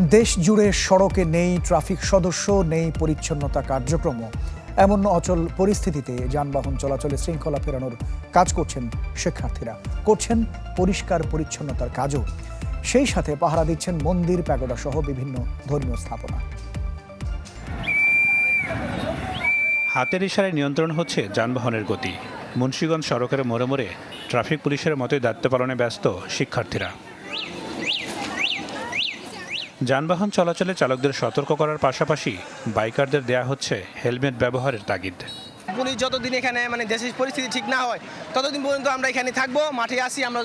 দেশ জুড়ে সড়কে নেই ট্রাফিক সদস্য, নেই পরিচ্ছন্নতা কার্যক্রম। এমন অচল পরিস্থিতিতে যানবাহন চলাচলে শৃঙ্খলা ফেরানোর কাজ করছেন শিক্ষার্থীরা। করছেন পরিষ্কার পরিচ্ছন্নতার কাজও। সেই সাথে পাহারা দিচ্ছেন মন্দির, প্যাগোডা সহ বিভিন্ন ধর্মীয় স্থাপনা। হাতের ইশারায় নিয়ন্ত্রণ হচ্ছে যানবাহনের গতি। মুন্সীগঞ্জ সড়কের মোড়ে মোড়ে ট্রাফিক পুলিশের মতোই দায়িত্ব পালনে ব্যস্ত শিক্ষার্থীরা। যানবাহন চলাচলে চালকদের সতর্ক করার পাশাপাশি বাইকারদের দেয়া হচ্ছে হেলমেট ব্যবহারের তাগিদ। পুলিশ যতদিন এখানে মানে দেশের পরিস্থিতি ঠিক না হয় ততদিন পর্যন্ত আমরা এখানে থাকব মাঠে আসি আমরা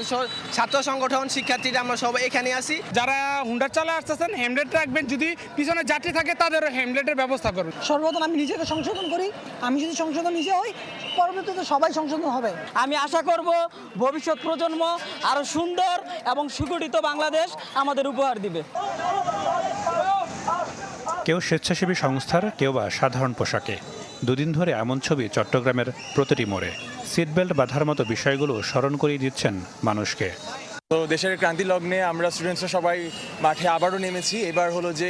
ছাত্র সংগঠন শিক্ষার্থীরা আমরা সব এখানে আসি। যারা হুন্ডার চালা আসতেছেন হেমলেট রাখবেন যদি পিছনে যাত্রী থাকে তাদেরও হেমলেটের ব্যবস্থা করবেন সর্বপ্রথম আমি নিজেকে সংশোধন করি আমি যদি সংশোধন নিজে হই পরবর্তীতে সবাই সংশোধন হবে। আমি আশা করব ভবিষ্যৎ প্রজন্ম আরও সুন্দর এবং সুগঠিত বাংলাদেশ আমাদের উপহার দিবে। কেউ স্বেচ্ছাসেবী সংস্থার কেউ বা সাধারণ পোশাকে। দুদিন ধরে এমন ছবি চট্টগ্রামের প্রতিটি মোড়ে। সিটবেল্ট বাঁধার মতো বিষয়গুলো স্মরণ করিয়ে দিচ্ছেন মানুষকে। তো দেশের ক্রান্তি লগ্নে আমরা স্টুডেন্টসরা সবাই মাঠে আবারও নেমেছি। এবার হলো যে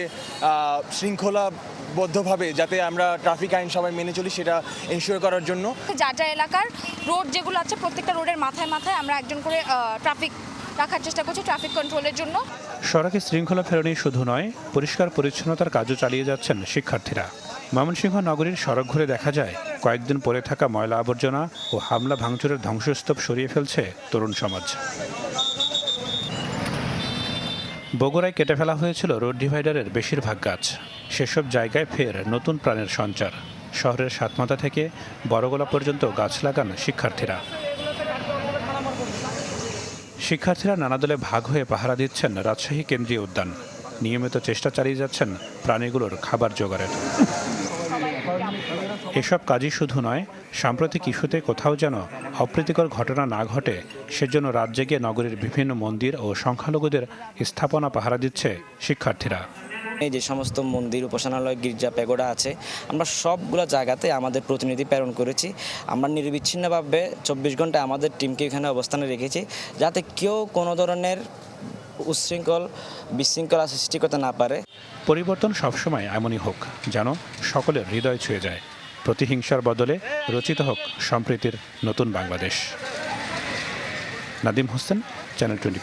শৃঙ্খলাবদ্ধভাবে যাতে আমরা ট্রাফিক আইন সবাই মেনে চলি সেটা এনশিওর করার জন্য। যা যা এলাকার রোড যেগুলো আছে প্রত্যেকটা রোডের মাথায় মাথায় আমরা একজন করে ট্রাফিক রাখার চেষ্টা করছি ট্রাফিক কন্ট্রোলের জন্য। সড়কে শৃঙ্খলা ফেরানোই শুধু নয় পরিষ্কার পরিচ্ছন্নতার কাজও চালিয়ে যাচ্ছেন শিক্ষার্থীরা। ময়মনসিংহ নগরীর সড়ক ঘুরে দেখা যায়, কয়েকদিন পরে থাকা ময়লা আবর্জনা ও হামলা ভাঙচুরের ধ্বংসস্তূপ সরিয়ে ফেলছে তরুণ সমাজ। বগুড়ায় কেটে ফেলা হয়েছিল রোড ডিভাইডারের বেশিরভাগ গাছ। সেসব জায়গায় ফের নতুন প্রাণের সঞ্চার। শহরের সাতমাথা থেকে বড়গোলা পর্যন্ত গাছ লাগান শিক্ষার্থীরা। শিক্ষার্থীরা নানা দলে ভাগ হয়ে পাহারা দিচ্ছেন রাজশাহী কেন্দ্রীয় উদ্যান। নিয়মিত চেষ্টা চালিয়ে যাচ্ছেন প্রাণীগুলোর খাবার জোগাড়ের। এসব কাজই শুধু নয় সাম্প্রতিক ইস্যুতে কোথাও যেন অপ্রীতিকর ঘটনা না ঘটে সেজন্য রাত জেগে নগরীর বিভিন্ন মন্দির ও সংখ্যালঘুদের স্থাপনা পাহারা দিচ্ছে শিক্ষার্থীরা। এই যে সমস্ত মন্দির উপাসনালয় গির্জা প্যাগোডা আছে আমরা সবগুলো জায়গাতে আমাদের প্রতিনিধি প্রেরণ করেছি। আমরা নির্বিচ্ছিন্নভাবে চব্বিশ ঘণ্টা আমাদের টিমকে এখানে অবস্থানে রেখেছি যাতে কেউ কোনো ধরনের উচ্ছৃঙ্খল বিশৃঙ্খলা সৃষ্টি করতে না পারে। পরিবর্তন সবসময় এমনই হোক যেন সকলের হৃদয় ছুঁয়ে যায়। প্রতিহিংসার বদলে রচিত হোক সম্প্রীতির নতুন Bangladesh. Nadim Hossain channel twenty